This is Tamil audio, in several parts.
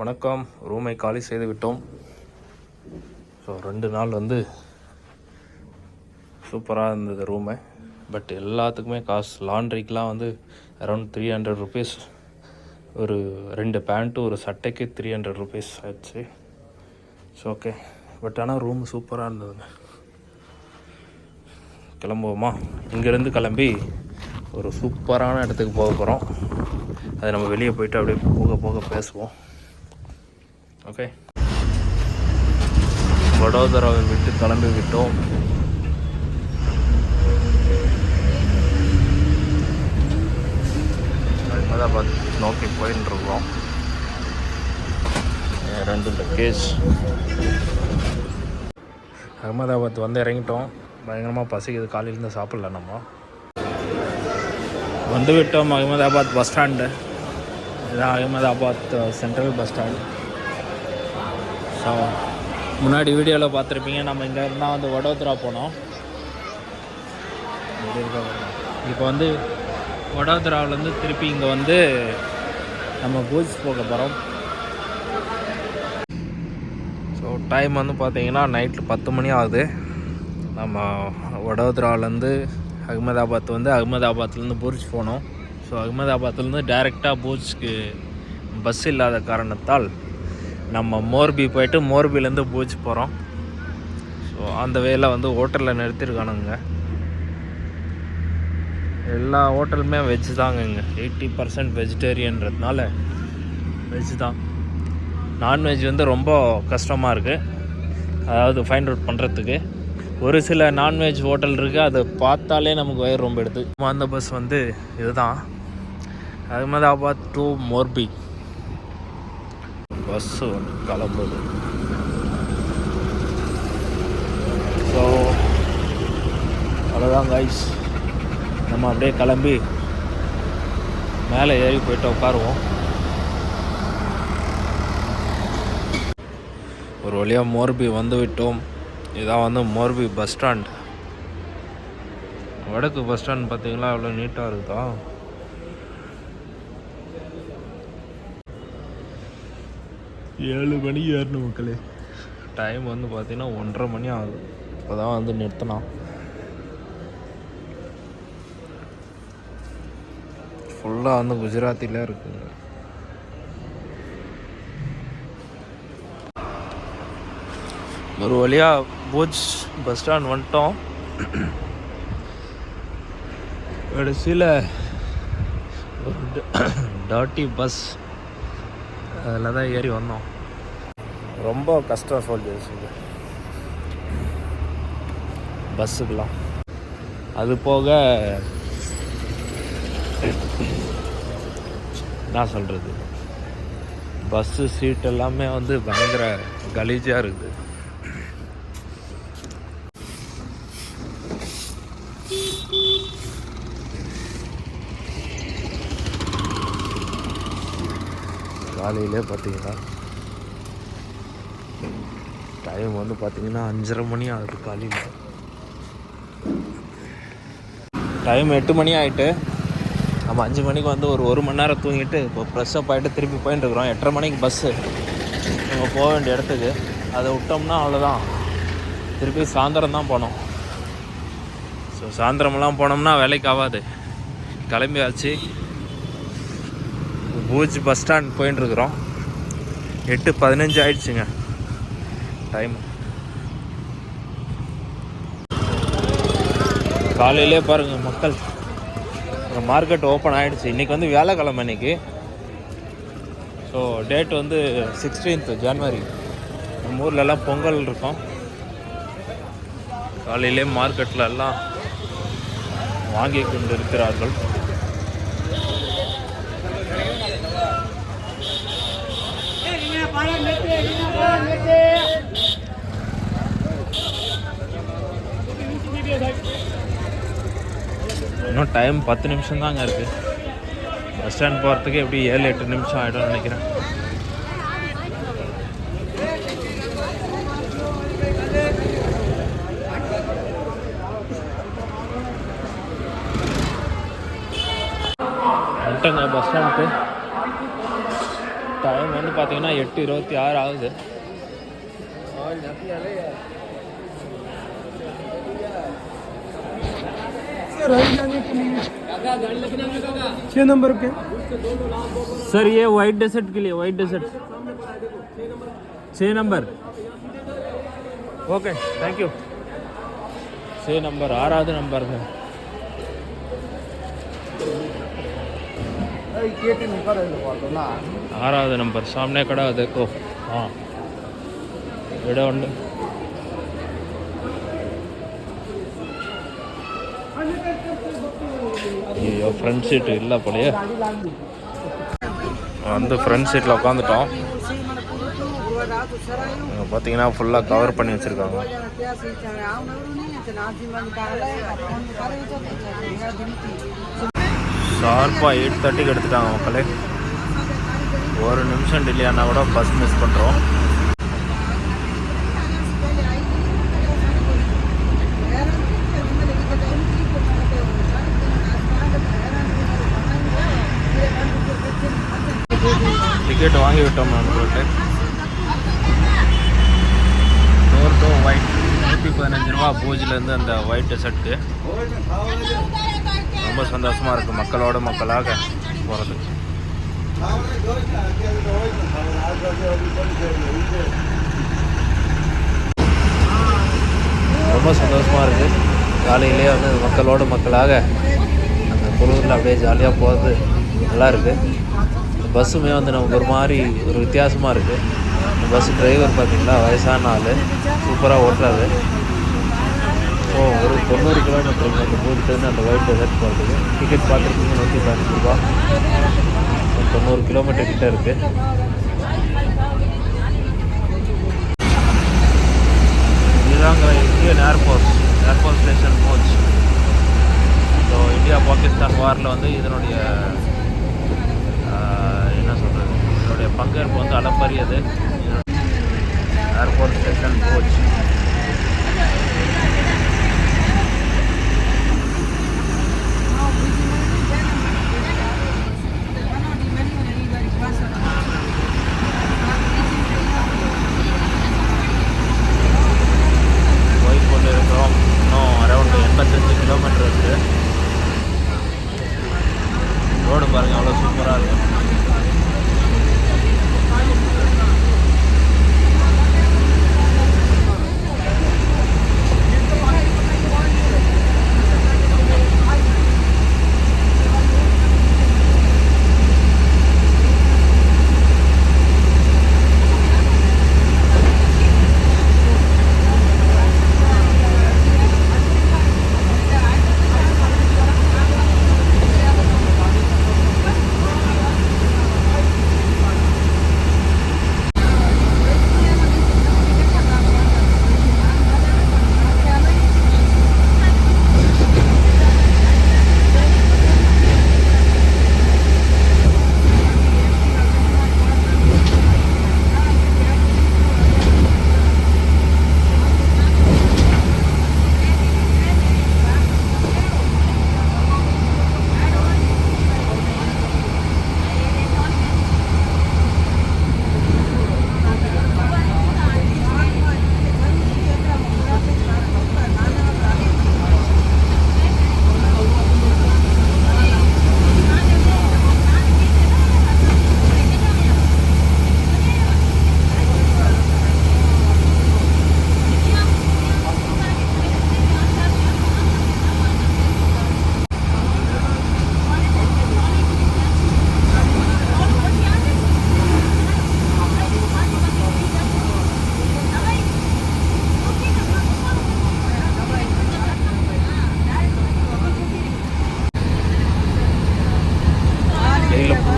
வணக்கம். ரூமை காலி செய்து விட்டோம் ஸோ ரெண்டு நாள் வந்து சூப்பராக இருந்தது ரூமை. பட் எல்லாத்துக்குமே காசு லாண்ட்ரிக்கெலாம் வந்து அரௌண்ட் த்ரீ ஹண்ட்ரட் ருபீஸ் ஒரு ரெண்டு பேண்ட்டு ஒரு சட்டைக்கு த்ரீ ஹண்ட்ரட் ருபீஸ் ஆச்சு ஸோ ஓகே பட் ஆனால் ரூம் சூப்பராக இருந்ததுங்க. கிளம்புவோமா? இங்கேருந்து கிளம்பி ஒரு சூப்பரான இடத்துக்கு போக போகிறோம் அது நம்ம வெளியே போயிட்டு அப்படியே போக போக பேசுவோம். ஓகே வடோதராவை விட்டு கிளம்பி விட்டோம். அகமதாபாத் நோக்கி போயின்னு இருக்கோம். ரெண்டு லக்கேஜ் அகமதாபாத் வந்து இறங்கிட்டோம். பயங்கரமாக பசிக்குது. காலையிலேருந்து சாப்பிடல நம்ம. வந்து விட்டோம் அகமதாபாத் பஸ் ஸ்டாண்டு இதுதான் Ahmedabad central bus stand so முன்னாடி வீடியோவில் பார்த்துருப்பீங்க நம்ம இங்கே இருந்தால் வந்து வடோதரா போனோம். இப்போ வந்து வடோதராவிலேருந்து திருப்பி இங்கே வந்து நம்ம பூஜ் போக போகிறோம் ஸோ டைம் வந்து பார்த்தீங்கன்னா நைட்டில் பத்து மணி ஆகுது. நம்ம வடோதராவிலேருந்து அகமதாபாத் வந்து அகமதாபாத்லேருந்து பூர்ஜ் போனோம். ஸோ அகமதாபாத்லேருந்து டைரெக்டாக பூஜ்க்கு பஸ் இல்லாத காரணத்தால் நம்ம மோர்பி போயிட்டு மோர்பிலேருந்து பூச்சி போகிறோம் ஸோ அந்த வேல வந்து ஹோட்டலில் நிறுத்திருக்கானுங்க. எல்லா ஹோட்டலுமே வெஜ் தாங்க இங்கே. எயிட்டி பர்சன்ட் வெஜிடேரியன்றதுனால வெஜ் தான். நான்வெஜ் வந்து ரொம்ப கஷ்டமாக இருக்குது அதாவது ஃபைண்ட் அவுட் பண்ணுறதுக்கு ஒரு சில நான்வெஜ் ஹோட்டல் இருக்குது அதை பார்த்தாலே நமக்கு வயிறு ரொம்ப எடுத்து. அந்த பஸ் வந்து இதுதான். அகமதாபாத் டு மோர்பி. பஸ்ஸு வந்து கிளம்புது. ஸோ அவ்வளோதான் கைஸ் நம்ம அப்படியே கிளம்பி மேலே ஏறி போயிட்டு உட்காருவோம். ஒரு வழியாக மோர்பி வந்து விட்டோம். இதான் வந்து மோர்பி பஸ் ஸ்டாண்ட். வடக்கு பஸ் ஸ்டாண்ட் பார்த்தீங்களா? அவ்வளோ நீட்டாக இருக்குதா ஏழு மணி ஏறணும் மக்களே. டைம் வந்து பார்த்தீங்கன்னா ஒன்றரை மணி ஆகுது. இப்போ தான் வந்து நிறுத்தினோம். ஃபுல்லாக வந்து குஜராத்தில இருக்குங்க. ஒரு வழியாக போஜ் பஸ் ஸ்டாண்ட் வந்துட்டோம். கடைசியில் ஒரு டாட்டி பஸ் அதில் தான் ஏறி வந்தோம். ரொம்ப கஷ்டம் சொல்லி பஸ்ஸுக்கெலாம் அது போக என்ன சொல்கிறது பஸ்ஸு சீட் எல்லாமே வந்து பயங்கர கலீஜாக இருக்குது. காலையிலே பார்த்தீங்கன்னா டைம் வந்து பார்த்தீங்கன்னா அஞ்சரை மணி ஆகுது காலையில். டைம் எட்டு மணி ஆகிட்டு நம்ம அஞ்சு மணிக்கு வந்து ஒரு ஒரு மணி நேரம் தூங்கிட்டு இப்போ ஃப்ரெஷ்ஷப் ஆகிட்டு திருப்பி போயிட்டு இருக்கிறோம். எட்டரை மணிக்கு பஸ்ஸு நம்ம போக வேண்டிய இடத்துக்கு. அதை விட்டோம்னா அவ்வளோதான் திருப்பி சாயந்தரம் தான் போனோம். ஸோ சாயந்தரமெல்லாம் போனோம்னா வேலைக்கு ஆகாது. கிளம்பியாச்சு. பூஜ் பஸ் ஸ்டாண்ட் போயின்ட்டுருக்குறோம் எட்டு பதினஞ்சு ஆயிடுச்சுங்க. டைம் காலையிலே பாருங்கள் மக்கள். மார்க்கெட் ஓப்பன் ஆகிடுச்சு இன்றைக்கி வந்து வியாழக்கிழமை இன்றைக்கி ஸோ டேட் வந்து சிக்ஸ்டீன்த் ஜனவரி நம்ம ஊர்லெல்லாம் பொங்கல் இருக்கும். காலையிலே மார்க்கெட்டில் எல்லாம் வாங்கி கொண்டு இருக்கிறார்கள் இன்னும் டைம் பத்து நிமிஷம் தாங்க இருக்குது பஸ் ஸ்டாண்ட் போகிறதுக்கு எப்படி ஏழு எட்டு நிமிஷம் ஆகிடும்னு நினைக்கிறேன். வந்துட்டேங்க பஸ் ஸ்டாண்டுக்கு டைம் வந்து பார்த்தீங்கன்னா எட்டு இருபத்தி ஆறு ஆகுது छः नंबर के सर ये वाइट डेजर्ट के लिए वाइट डेजर्ट छः नंबर ஓகே தேங்க்யூ சே நம்பர் ஆறாவது நம்பருங்க கேட்டு நம்பர் பார்த்தோம்னா ஆறாவது நம்பர் ఆరాధ నంబర్ அது. కడ ஆ. ఎడ ఉండు ஐயோ ஃப்ரண்ட் சீட்டு இல்லை போலயே. வந்து ஃப்ரண்ட் சீட்டில் உட்காந்துட்டோம் இங்கே பார்த்தீங்கன்னா ஃபுல்லாக கவர் பண்ணி வச்சுருக்காங்க. ஷார்ப்பாக எயிட் தேர்ட்டிக்கு எடுத்துட்டாங்க மக்களே. ஒரு நிமிஷம் டிலே ஆனால் கூட பஸ் மிஸ் பண்ணுறோம் டிக்கெட் வாங்கி விட்டோம் நம்மளுக்கு டோர் டோ ஒயிட் நூற்றி பதினஞ்சு ரூபா பூஜிலேருந்து அந்த ஒயிட் ஷர்ட்டு ரொம்ப சந்தோஷமாக இருக்குது மக்களோட மக்களாக போகிறது ரொம்ப சந்தோஷமாக இருக்குது காலையிலே வந்து மக்களோட மக்களாக அந்த குழுவில் அப்படியே ஜாலியாக போகிறது நல்லா இருக்குது பஸ்ஸுமே வந்து நமக்கு ஒரு மாதிரி ஒரு வித்தியாசமாக இருக்குது இந்த பஸ் டிரைவர் பார்த்திங்கன்னா வயசான ஆள். சூப்பராக ஓட்டுறாரு. ஸோ ஒரு தொண்ணூறு கிலோமீட்டர் அந்த பூஜ்லேருந்து அந்த ஒயிட் டெசர்ட் போகிறதுக்கு டிக்கெட் பார்த்துருக்கீங்க நூற்றி பதினஞ்சு ரூபா. ஒரு தொண்ணூறு கிலோமீட்டர் கிட்டே இருக்குது இதுதாங்க Indian air force air force station coach so India Pakistan வாரில் வந்து இதனுடைய என்ன சொல்கிறது இதனுடைய பங்கேற்பு வந்து அளப்பரியது. ஏர்ஃபோர்ஸ் ஸ்டேஷன் கோச் போய் கொண்டு இருக்கிறோம் இன்னும் அரௌண்ட் எண்பத்தஞ்சு கிலோமீட்டர் இருக்குது ரோடு பாருங்கள் அவ்வளோ சூப்பராக இருக்கும்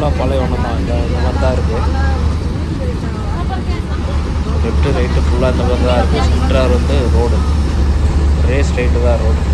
ஃபுல்லாக பழைய ஒன்று தான் இந்த இந்த மாதிரி தான் இருக்குது லெஃப்ட்டு ரைட்டு ஃபுல்லாக இந்த மாதிரி தான் இருக்குது சென்டராக வந்து ரோடு ஒரே ஸ்ட்ரைட்டு தான் ரோடு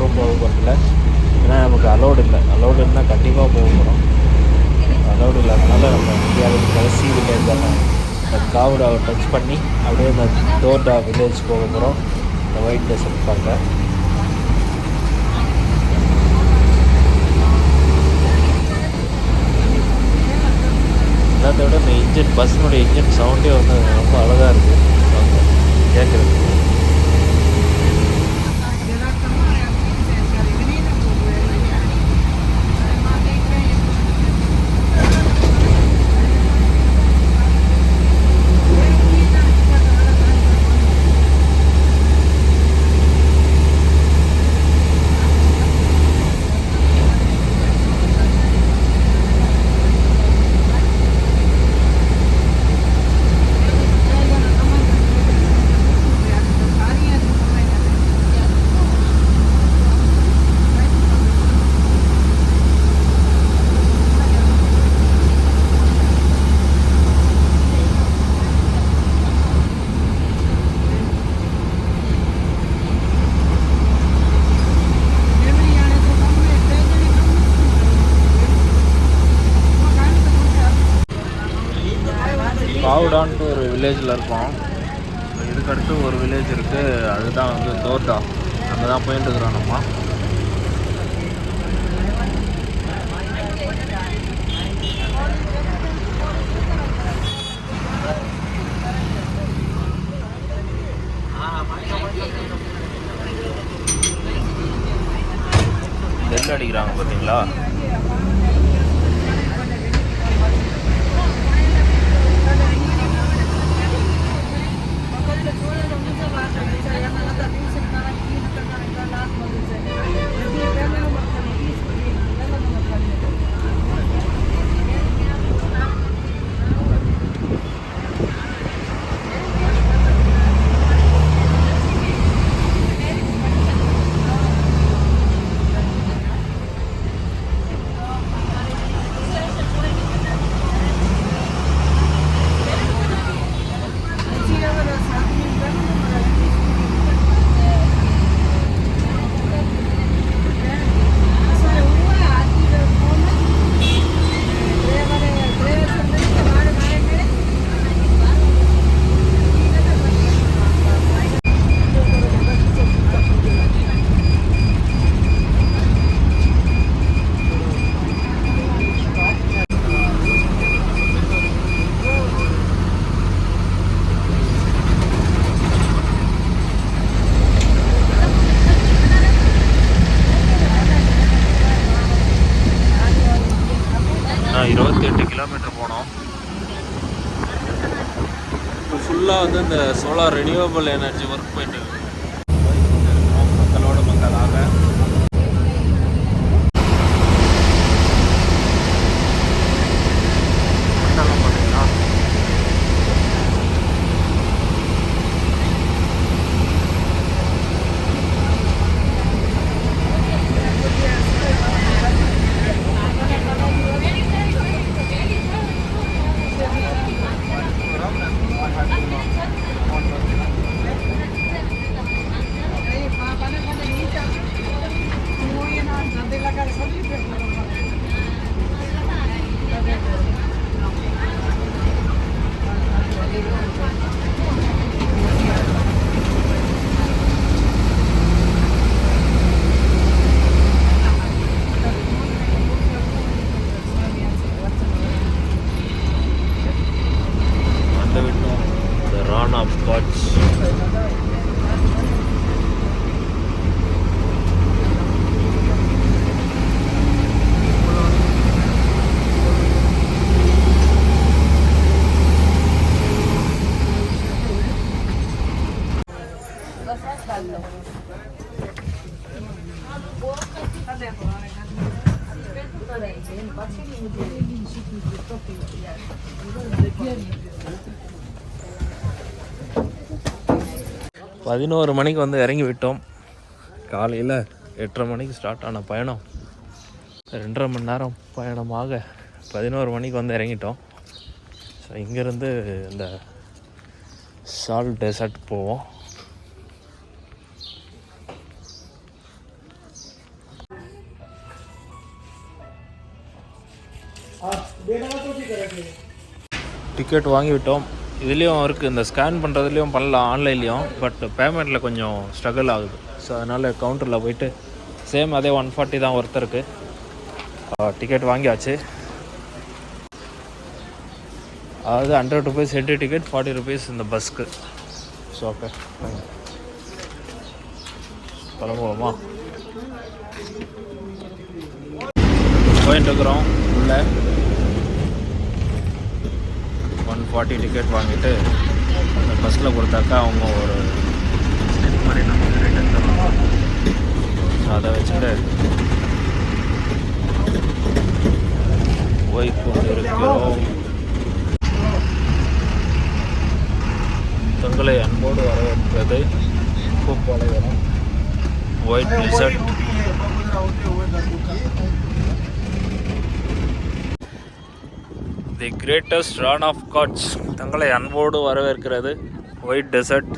தூரம் போக போகிறதில்ல ஏன்னா நமக்கு அலோடு இல்லை. அலோடு இருந்தால் கண்டிப்பாக போக போகிறோம் அலோடு இல்லாதனால நம்ம இந்தியாவில் கடைசி வில்லேஜ் தானே. இந்த காவடாவை டச் பண்ணி அப்படியே இந்த தோட்டா வில்லேஜ் போக போகிறோம் இந்த ஒயிட் டெசர்ட் பார்க்க. எல்லாத்த விட இந்த இன்ஜின் பஸ்ஸினுடைய இன்ஜின் சவுண்டே வந்து ரொம்ப அழகாக இருக்குது கேட்குறது பாவுடான்ட்டு ஒரு வில்லேஜில் இருக்கோம் இதுக்கடுத்து ஒரு வில்லேஜ் இருக்குது அதுதான் வந்து தோர்டா அங்கே தான் போயிட்டு இருக்கிறோம் நம்ம நெல் அடிக்கிறாங்க பார்த்தீங்களா? இந்த சோலார் ரினியூவபிள் எனர்ஜி ஒர்க் போயிட்டு இருக்கு. மக்களோட மக்களாக மண்டலம் பார்த்தீங்கன்னா வந்து விட்டோம் the run of gods பதினோரு மணிக்கு வந்து இறங்கி விட்டோம். காலையில் எட்டரை மணிக்கு ஸ்டார்ட் ஆன பயணம். ரெண்டரை மணி நேரம் பயணமாக பதினோரு மணிக்கு வந்து இறங்கிட்டோம். ஸோ இங்கேருந்து இந்த சால்ட் டெசர்ட் போவோம். டிக்கெட் வாங்கி விட்டோம். இதுலேயும் இருக்குது இந்த ஸ்கேன் பண்ணுறதுலேயும் பண்ணலாம் ஆன்லைன்லேயும் பட் பேமெண்ட்டில் கொஞ்சம் ஸ்ட்ரகிள் ஆகுது. ஸோ அதனால் கவுண்டரில் போயிட்டு சேம் அதே ஒன் ஃபார்ட்டி தான் ஒருத்தருக்கு டிக்கெட் வாங்கியாச்சு. அதாவது hundred rupees entry ticket forty rupees இந்த பஸ்க்கு ஸோ ஓகே கிளம்புவோமா போயிட்டு இருக்கிறோம் உள்ள. ஒன் ஃபார்ட்டி டிக்கெட் வாங்கிட்டு அந்த பஸ்ஸில் கொடுத்தாக்கா அவங்க ஒரு ஸ்லிப் மாதிரி நமக்கு ரிட்டன் தருவாங்க. ஸோ அதை வச்சுட்டு போய் கொண்டிருக்கிறோம் தங்களை அன்போடு வரவேற்கிறது பூப்பாலைவனம். White result the greatest Rann of Kutch. தங்களை அன்போடு வரவேற்கிறது white desert.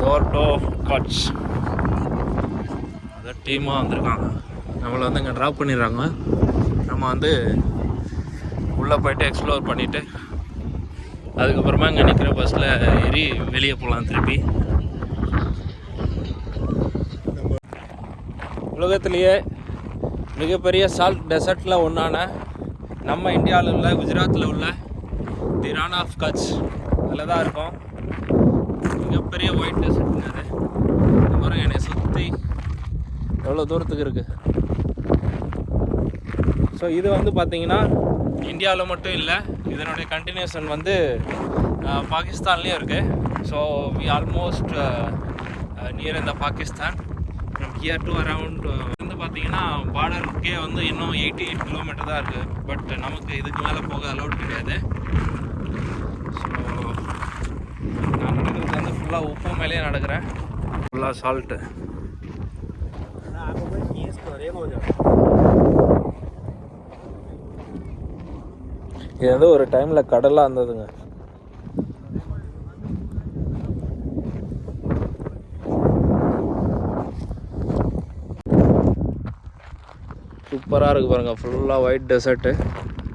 Dhordo of Kutch. அதான் டீமாக வந்திருக்காங்க. நம்மளை வந்து இங்கே ட்ராப் பண்ணிடுறாங்க. நம்ம வந்து உள்ளே போயிட்டு எக்ஸ்ப்ளோர் பண்ணிவிட்டு அதுக்கப்புறமா இங்கே நிற்கிற பஸ்ஸில் ஏறி வெளியே போகலாம் திருப்பி. உலகத்திலேயே மிகப்பெரிய சால்ட் டெசர்ட்டில் ஒன்றான நம்ம இந்தியாவில் உள்ள குஜராத்தில் உள்ள தி ரான் ஆஃப் கட்ச் அதில் தான் இருக்கும். மிகப்பெரிய ஒயிட் டெசர்ட்டுங்க அது. அப்புறம் என்னை சுற்றி எவ்வளோ தூரத்துக்கு இருக்குது ஸோ இது வந்து பார்த்திங்கன்னா இந்தியாவில் மட்டும் இல்லை இதனுடைய கண்டினியூஷன் வந்து பாகிஸ்தான்லேயும் இருக்குது ஸோ வி ஆல்மோஸ்ட் நியர் இந்த Pakistan. From here to around பார்த்தீங்கன்னா பார்டருக்கே வந்து இன்னும் எயிட்டி எயிட் கிலோமீட்டர் தான் இருக்குது பட் நமக்கு இதுக்கு மேலே போக அலௌட் கிடையாது. ஸோ நான் நடக்கிறது வந்து ஃபுல்லாக உப்பு மேலேயே நடக்கிறேன். ஃபுல்லாக சால்ட்டு இது வந்து ஒரு டைமில் கடலாக இருந்ததுங்க. சூப்பராக இருக்குது பாருங்கள் ஃபுல்லாக ஒயிட் டெசர்ட்டு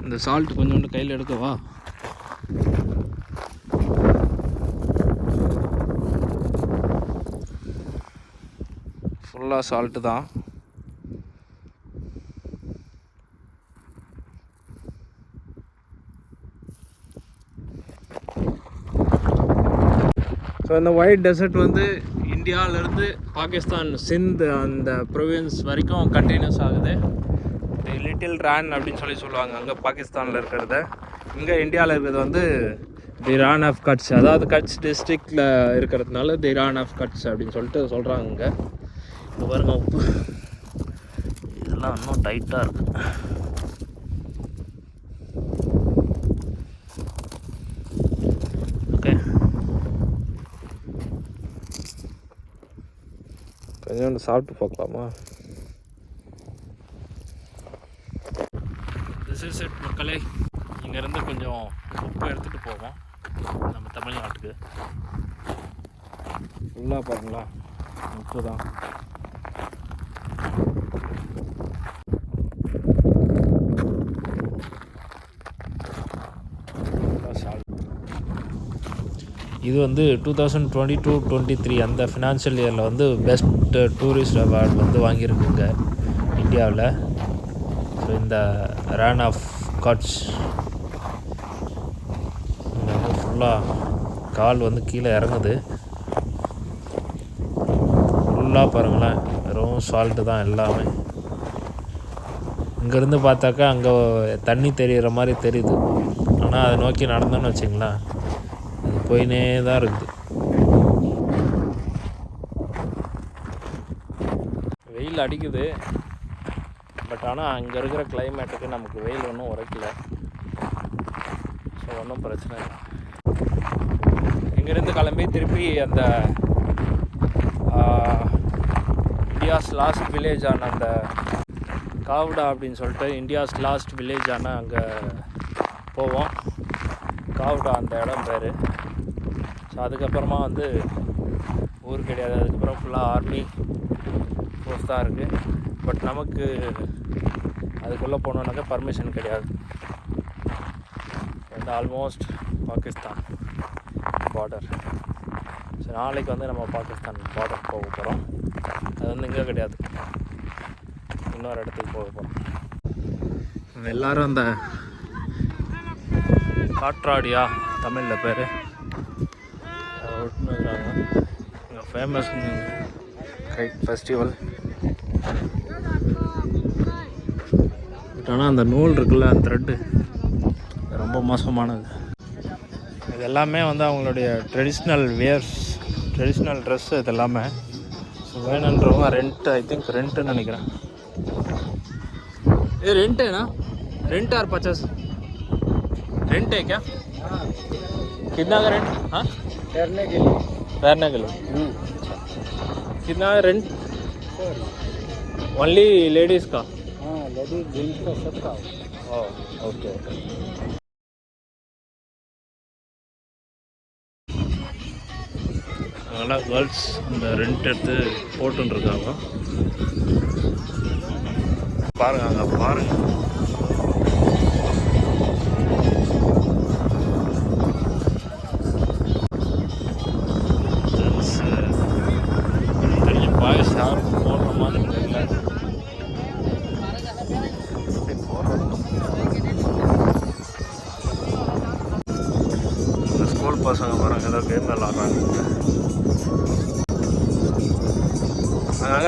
இந்த சால்ட் கொஞ்சோண்டு கையில் எடுக்கவா ஃபுல்லாக சால்ட்டு தான் ஸோ இந்த ஒயிட் டெசர்ட் வந்து இந்தியாவிலேருந்து பாகிஸ்தான் சிந்த் அந்த ப்ரொவின்ஸ் வரைக்கும் கண்டினியூஸ் ஆகுது. தி லிட்டில் ரான் அப்படின்னு சொல்லி சொல்லுவாங்க. அங்கே பாகிஸ்தானில் இருக்கிறத. இங்கே இந்தியாவில் இருக்கிறது வந்து தி ரான் ஆஃப் கட்ஸ் அதாவது கட்ச் டிஸ்ட்ரிக்டில் இருக்கிறதுனால தி ரான் ஆஃப் கட்ஸ் அப்படின்னு சொல்லிட்டு சொல்கிறாங்க இங்கே. இப்போ பாருங்க உப்பு. இதெல்லாம் இன்னும் டைட்டாக இருக்குது ஓகே கொஞ்சோண்டு சாப்பிட்டு பார்க்கலாமா? திஸ் இஸ் இட் மக்களே இங்கேருந்து கொஞ்சம் உப்பு எடுத்துகிட்டு போவோம். நம்ம தமிழ்நாட்டுக்கு. ஃபுல்லாக பாருங்களா? உப்பு தான் இது வந்து two thousand twenty two twenty three அந்த ஃபினான்ஷியல் இயரில் வந்து பெஸ்ட் டூரிஸ்ட் அவார்டு வந்து வாங்கியிருக்குங்க. இந்தியாவில். இந்த ரேன் ஆஃப் காட்ச் இங்கே வந்து ஃபுல்லாக கால் வந்து கீழே இறங்குது. ஃபுல்லாக பாருங்களேன் வெறும் சால்ட்டு தான் எல்லாமே. இங்கேருந்து பார்த்தாக்கா அங்கே தண்ணி தெரிகிற மாதிரி தெரியுது. ஆனால் அதை நோக்கி நடந்தோன்னு வச்சிங்களேன் அது போயினே தான் இருக்குது. வெயில் அடிக்குது. பட் ஆனால் அங்கே இருக்கிற கிளைமேட்டுக்கு நமக்கு வெயில் ஒன்றும் உரைக்கல. ஸோ ஒன்றும் பிரச்சனை இல்லை. இங்கேருந்து கிளம்பி திருப்பி அந்த இந்தியாஸ் லாஸ்ட் வில்லேஜ் ஆன அந்த காவ்டா அப்படின்னு சொல்லிட்டு இந்தியாஸ் லாஸ்ட் வில்லேஜான அங்கே போவோம். காவ்டா அந்த இடம் பேர். ஸோ அதுக்கப்புறமா வந்து ஊர் கிடையாது. அதுக்கப்புறம் ஃபுல்லாக ஆர்மி ஃபோர்ஸ் தான் இருக்குது பட் நமக்கு அதுக்குள்ளே போனோன்னாக்கா பர்மிஷன் கிடையாது. வந்து ஆல்மோஸ்ட் பாகிஸ்தான் பார்டர் ஸோ நாளைக்கு வந்து நம்ம பாகிஸ்தான் பார்டர் போக போகிறோம் அது வந்து இங்கே கிடையாது. இன்னொரு இடத்துக்கு போக போகிறோம் எல்லாரும் அந்த காற்றாடியா தமிழில் பேர்? இங்கே ஃபேமஸ் கைட் ஃபெஸ்டிவல் ஆனால் அந்த நூல் இருக்குல்ல அந்த த்ரெட்டு ரொம்ப மோசமானது இது எல்லாமே வந்து அவங்களுடைய ட்ரெடிஷ்னல் வேர்ஸ் ட்ரெடிஷ்னல் ட்ரெஸ் இது எல்லாமே ஸோ வேணுன்றவங்க ரெண்ட் ஐ திங்க் ரெண்ட்டுன்னு நினைக்கிறேன் ये रेंट है ना रेंट और पचास रेंट है क्या कितना का रेंट हाँ तैरने के लिए तैरने के लिए कितना रेंट ओनली लेडीज़ का Jadi Gunto Sekau. Oh. Okay. அதெல்லாம் கேர்ள்ஸ் அந்த ரெண்ட் எடுத்து போட்டுருக்காங்க பாருங்க அங்கே பாருங்க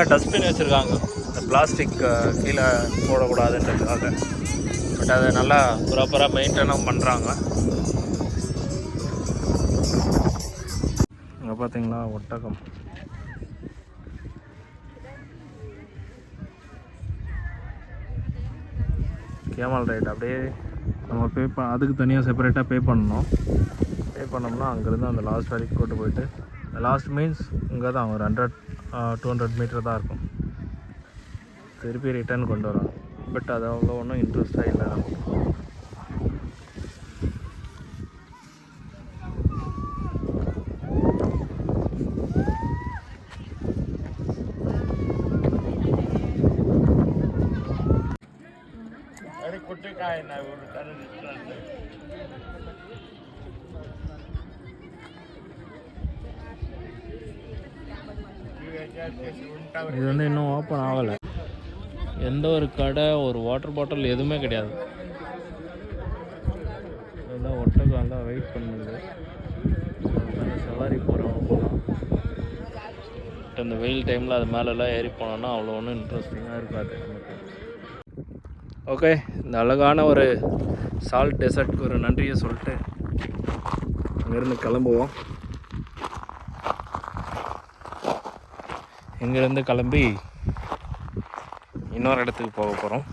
அழகாக டஸ்ட்பின் வச்சுருக்காங்க. இந்த பிளாஸ்டிக் கீழே போடக்கூடாதுன்றதுக்காக. பட் அதை நல்லா ப்ராப்பராக மெயின்டைனும் பண்ணுறாங்க இங்கே பார்த்தீங்களா ஒட்டகம். Camel right. அப்படியே நம்ம பே ப அதுக்கு தனியாக செப்பரேட்டாக பே பண்ணணும். பே பண்ணோம்னா அங்கேருந்து அந்த லாஸ்ட் வரைக்கும் கூட்டு போயிட்டு லாஸ்ட் மீன்ஸ் இங்கே தான் ஒரு ஹண்ட்ரட் டூ ஹண்ட்ரட் மீட்டர் தான் இருக்கும். திருப்பி ரிட்டர்ன் கொண்டு வரோம் பட் அது அவ்வளோ ஒன்றும் இன்ட்ரெஸ்ட்டாக இல்லை நமக்கு. இது வந்து இன்னும் ஓப்பன் ஆகலை. எந்த ஒரு கடை ஒரு வாட்டர் பாட்டில் எதுவுமே கிடையாது. எல்லாம் ஒட்டகம் தான் வெயிட் பண்ணுது சவாரி போகிறவங்க போகலாம் இந்த வெயில் டைமில் அது மேலெல்லாம் ஏறி போனோன்னா அவ்வளோ ஒன்றும் இன்ட்ரெஸ்டிங்காக இருக்காது. நமக்கு ஓகே இந்த அழகான ஒரு சால்ட் டெசர்ட்க்கு ஒரு நன்றியை சொல்லிட்டு அங்கேருந்து கிளம்புவோம். இங்கேருந்து கிளம்பி இன்னொரு இடத்துக்கு போக போகிறோம்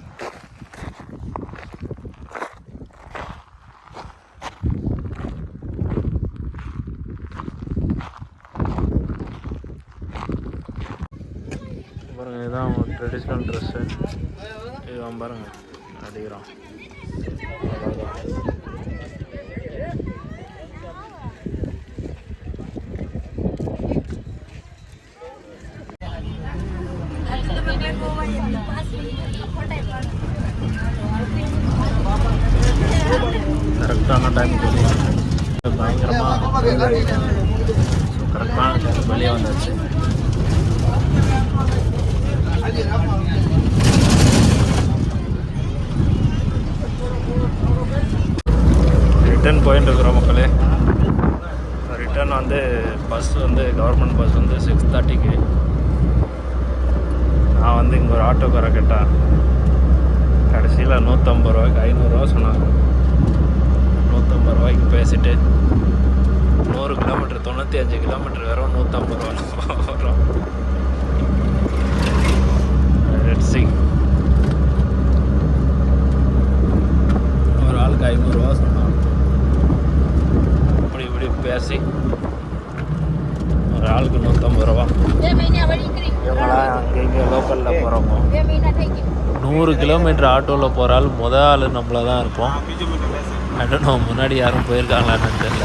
பாருங்க இதுதான் ட்ரெடிஷ்னல் ட்ரெஸ்ஸு இது அவன் பாருங்க அடிக்கிறான் கிலோமீட்டர் ஆட்டோவில் போகிற ஆள் முத ஆள் நம்மள தான் இருப்போம். அடனோ முன்னாடி யாரும் போயிருக்காங்களான்னு தெரில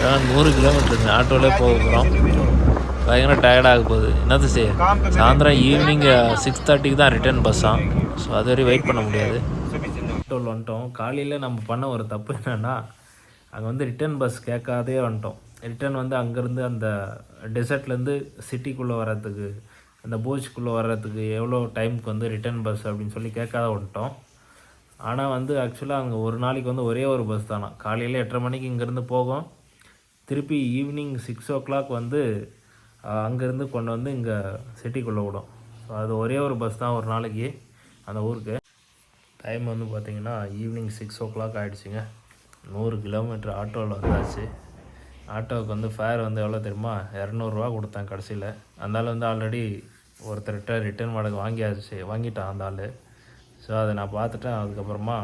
ஏன்னா நூறு கிலோமீட்டருங்க ஆட்டோவிலே போகிறோம் பயங்கர டயர்டாக போகுது. என்னது செய்ய? சாயந்தரம் ஈவினிங் சிக்ஸ் தேர்ட்டிக்கு தான் ரிட்டர்ன் பஸ்ஸாம் ஸோ அது வரையும் வெயிட் பண்ண முடியாது. ஆட்டோவில் வந்துட்டோம். காலையில் நம்ம பண்ண ஒரு தப்பு என்னென்னா அங்கே வந்து ரிட்டர்ன் பஸ் கேட்காதே வந்துட்டோம். ரிட்டர்ன் வந்து அங்கேருந்து அந்த டெசர்ட்லேருந்து சிட்டிக்குள்ளே வர்றதுக்கு அந்த போச்சுக்குள்ளே வர்றதுக்கு எவ்வளோ டைமுக்கு வந்து ரிட்டர்ன் பஸ் அப்படின்னு சொல்லி கேட்காத வந்துட்டோம். ஆனால் வந்து ஆக்சுவலாக அங்கே ஒரு நாளைக்கு வந்து ஒரே ஒரு பஸ் தானா? காலையில் எட்டரை மணிக்கு இங்கேருந்து போகும். திருப்பி ஈவினிங் சிக்ஸ் ஓ கிளாக் வந்து அங்கேருந்து கொண்டு வந்து இங்கே சிட்டிக்குள்ளே விடும். ஸோ அது ஒரே ஒரு பஸ் தான் ஒரு நாளைக்கு அந்த ஊருக்கு. டைம் வந்து பார்த்திங்கன்னா ஈவினிங் சிக்ஸ் ஓ கிளாக் ஆகிடுச்சிங்க நூறு கிலோமீட்டர் ஆட்டோவில் வந்தாச்சு. ஆட்டோவுக்கு வந்து ஃபேர் வந்து எவ்வளோ தெரியுமா? இரநூறுவா கொடுத்தேன் கடைசியில். அந்த வந்து ஆல்ரெடி ஒருத்தர்கிட்ட ரிட்டர்ன் வாடகை வாங்கியாச்சு வாங்கிட்டான் அந்த ஆள். ஸோ அதை நான் பார்த்துட்டேன். அதுக்கப்புறமா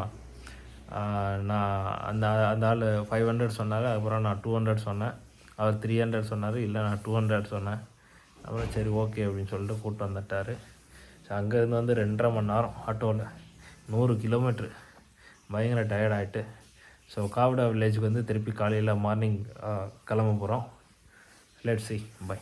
நான் அந்த அந்த ஆள் ஃபைவ் ஹண்ட்ரட் சொன்னார். அதுக்கப்புறம் நான் டூ ஹண்ட்ரட் சொன்னேன். அவர் த்ரீ ஹண்ட்ரட் சொன்னார். இல்லை நான் டூ ஹண்ட்ரட் சொன்னேன். அப்புறம் சரி ஓகே அப்படின்னு சொல்லிட்டு கூப்பிட்டு வந்துட்டார். ஸோ அங்கேருந்து வந்து ரெண்டரை மணி நேரம் ஆட்டோவில் நூறு கிலோமீட்ரு பயங்கர டயர்ட் ஆகிட்டு ஸோ காவடா வில்லேஜுக்கு வந்து திருப்பி காலையில் மார்னிங் கிளம்ப போகிறோம் லெட் சி பை